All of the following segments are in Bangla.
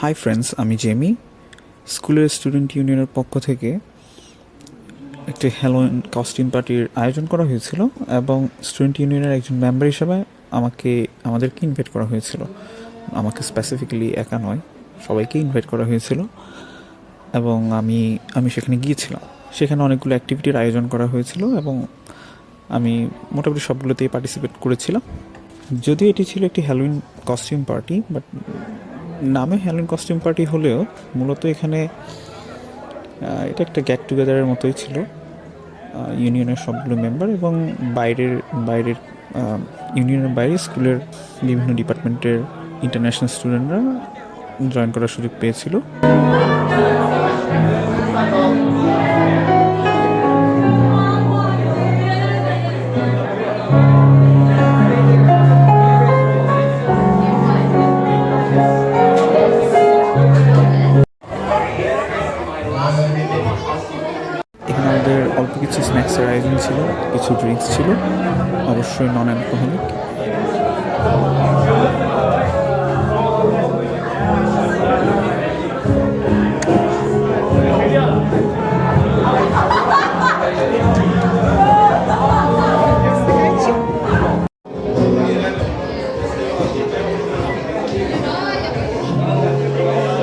হাই ফ্রেন্ডস আমি জেমি স্কুলের স্টুডেন্ট ইউনিয়নের পক্ষ থেকে একটি হ্যালোইন কস্টিউম পার্টির আয়োজন করা হয়েছিল এবং স্টুডেন্ট ইউনিয়নের একজন মেম্বার হিসেবে আমাকে, আমাদেরকে ইনভাইট করা হয়েছিল। আমাকে স্পেসিফিক্যালি একা নয়, সবাইকে ইনভাইট করা হয়েছিল এবং আমি আমি সেখানে গিয়েছিলাম। সেখানে অনেকগুলো অ্যাক্টিভিটির আয়োজন করা হয়েছিল এবং আমি মোটামুটি সবগুলোতেই পার্টিসিপেট করেছিলাম। যদিও এটি ছিল একটি হ্যালোইন কস্টিউম পার্টি বাট নামে হ্যালোইন কস্টিউম পার্টি হলেও মূলত এখানে এটা একটা গেট টুগেদারের মতোই ছিল। ইউনিয়নের সবগুলো মেম্বার এবং বাইরের বাইরের ইউনিয়নের বাইরে স্কুলের বিভিন্ন ডিপার্টমেন্টের ইন্টারন্যাশনাল স্টুডেন্টরা জয়েন করার সুযোগ পেয়েছিল। কিছু স্ন্যাক্সের আয়োজন ছিল কিছু ড্রিঙ্কস ছিল অবশ্যই non alcoholic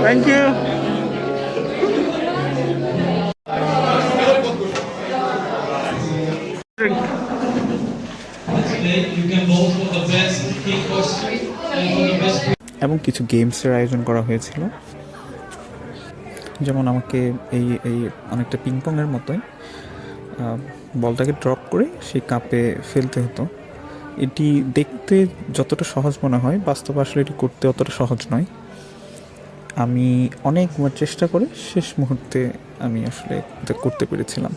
thank you Today you এবং কিছু গেমসের আয়োজন করা হয়েছিল। যেমন আমাকে এই এই অনেকটা পিংপংয়ের মতোই বলটাকে ড্রপ করে সেই কাপে ফেলতে হতো। এটি দেখতে যতটা সহজ মনে হয়, বাস্তব আসলে এটি করতে অতটা সহজ নয়। আমি অনেকবার চেষ্টা করে শেষ মুহূর্তে আমি আসলে করতে পেরেছিলাম।